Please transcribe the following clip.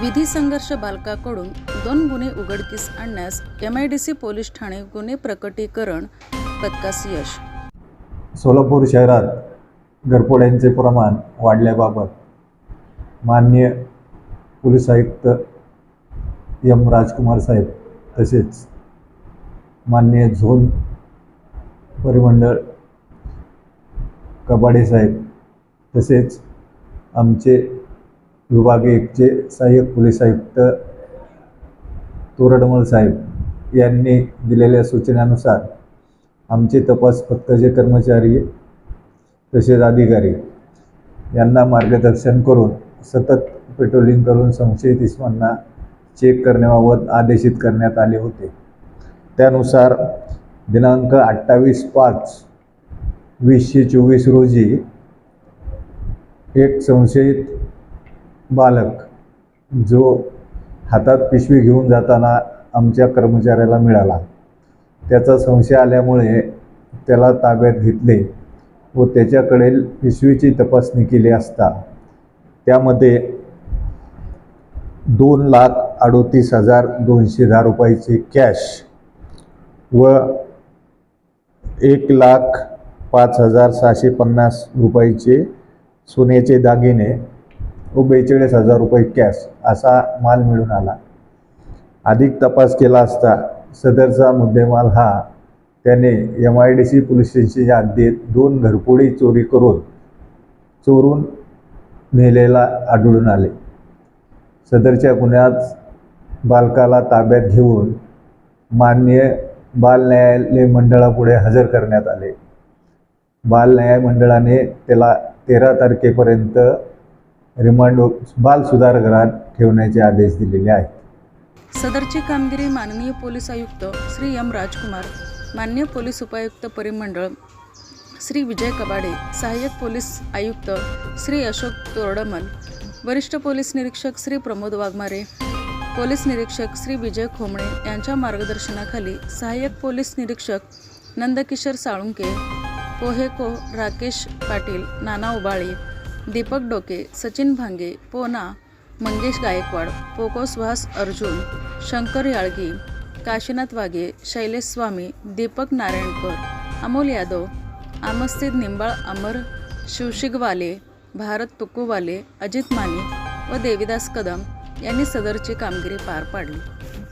विधी संघर्ष बालकाकडून दोन गुन्हे उघडकीस आणण्यास M I D C police Thane गुन्हे प्रकटीकरण पथकास यश. सोलापूर शहरात घरफोड्यांचे प्रमाण वाढल्याबाबत माननीय पोलीस आयुक्त एम राजकुमार साहेब तसेच माननीय झोन परिमंडळ कबाडे साहेब तसेच आमचे विभागीय एकचे सहाय्यक पोलीस आयुक्त तोरडमल साहेब यांनी दिलेल्या सूचनानुसार आमचे तपास पथकाचे कर्मचारी तसेच अधिकारी यांना मार्गदर्शन करून सतत पेट्रोलिंग करून संशयित इस्मांना चेक करण्याबाबत आदेशित करण्यात आले होते. त्यानुसार दिनांक अठ्ठावीस पाच वीसशे चोवीस रोजी एक संशयित बालक जो हातात पिशवी घेऊन जाताना आमच्या कर्मचाऱ्याला मिळाला. त्याचा संशय आल्यामुळे त्याला ताब्यात घेतले व त्याच्याकडील पिशवीची तपासणी केली असता त्यामध्ये दोन लाख अडोतीस हजार दोनशे दहा रुपयाचे कॅश व एक लाख पाच हजार सहाशे पन्नास रुपयाचे सोन्याचे दागिने व बेचाळीस हजार रुपये कॅश असा माल मिळून आला. अधिक तपास केला असता सदरचा मुद्देमाल हा त्याने M I D C police स्टेशनच्या हद्दीत दोन घरपोळी चोरी करून चोरून नेलेला आढळून आले. सदरच्या गुन्ह्यात बालकाला ताब्यात घेऊन मान्य बाल न्यायालय मंडळापुढे हजर करण्यात आले. बाल न्याय मंडळाने त्याला तेरा तारखेपर्यंत रिमांड बाल सुधारगृहात ठेवण्याचे आदेश दिलेले आहेत. सदरची कामगिरी माननीय पोलीस आयुक्त श्री एम राजकुमार मान्य पोलीस उपायुक्त परिमंडळ श्री विजय कबाडे सहाय्यक पोलीस आयुक्त श्री अशोक तोरडमल वरिष्ठ पोलीस निरीक्षक श्री प्रमोद वाघमारे पोलीस निरीक्षक श्री विजय खोमणे यांच्या मार्गदर्शनाखाली सहाय्यक पोलीस निरीक्षक नंदकिशोर साळुंके पोहेको राकेश पाटील नाना उबाळे दीपक डोके सचिन भांगे पोना मंगेश गायकवाड पोको सुहास अर्जुन शंकर याळगी काशीनाथ वाघे शैलेश स्वामी दीपक नारायणकर अमोल यादव आमस्थित निंबाळ अमर शिवशिगवाले भारत तुकूवाले अजित माने व देविदास कदम यांनी सदरची कामगिरी पार पाडली.